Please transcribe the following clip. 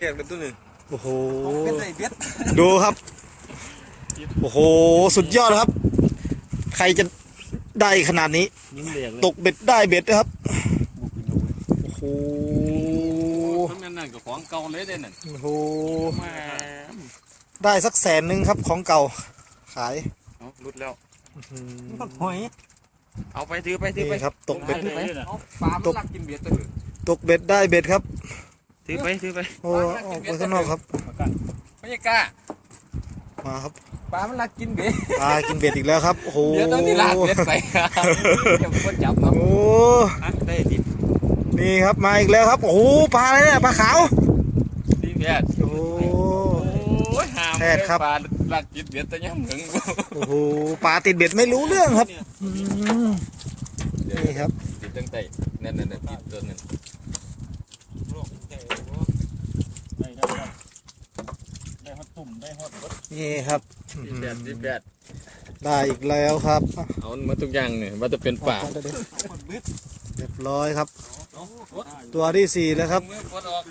แยกเป็นตัวหนึ่งโอ้โหเป็นไรเบ็ดดูครับ โอ้โห สุดยอดครับ ใครจะได้ขนาดนี้ ยิ้มเหลียงเลยตกเบ็ดได้เบ็ดนะครับ โอ้โหมันนั่นกับของเก่าเลยเด้นั่นโอ้โหมาได้สักแสนหนึ่งครับของเก่า ขายเอารุดแล้ว อืมหอยเอาไปถือไปถือไปนี่ครับ ตกเบ็ดถือไปเอาปลามันลักกินเบ็ดตัวหนึ่งตกเบ็ดได้เบ็ดครับ ถือไปถือไปโอ้ออกไปข้างนอกครับไม่ใช่กล้ามาครับปลามันลักกินเบ็ดปลากินเบ็ดอีกแล้วครับโอ้โหเดี๋ยวต้องที่ลากเบ็ดไปครับเดี๋ยวคนจับเนาะโอ้อะได้ดินี่ครับมาอีกแล้วครับโอ้โหปลาอะไรเนี่ยปลาขาวดีแพทย์โอ้โอ้ยหามแพทย์ครับปลาลักกินเบ็ดแต่ยังเหมือนกูโอ้โหปลาติดเบ็ดไม่รู้เรื่องครับอืมนี่ครับติดตั้งแต่นั่นนั่นนั่นติดตัวนั้น ได้ได้ได้ได้ฮอ ตตุ่มได้ฮอตรถนี่ครับติดแบดติดแบดได้อีกแล้วครับเอามาทุกอย่างเนี่ยว่าจะเป็นป่าเรียบร้อยครับ ตัวที่สี่แล้วครับมือกดออก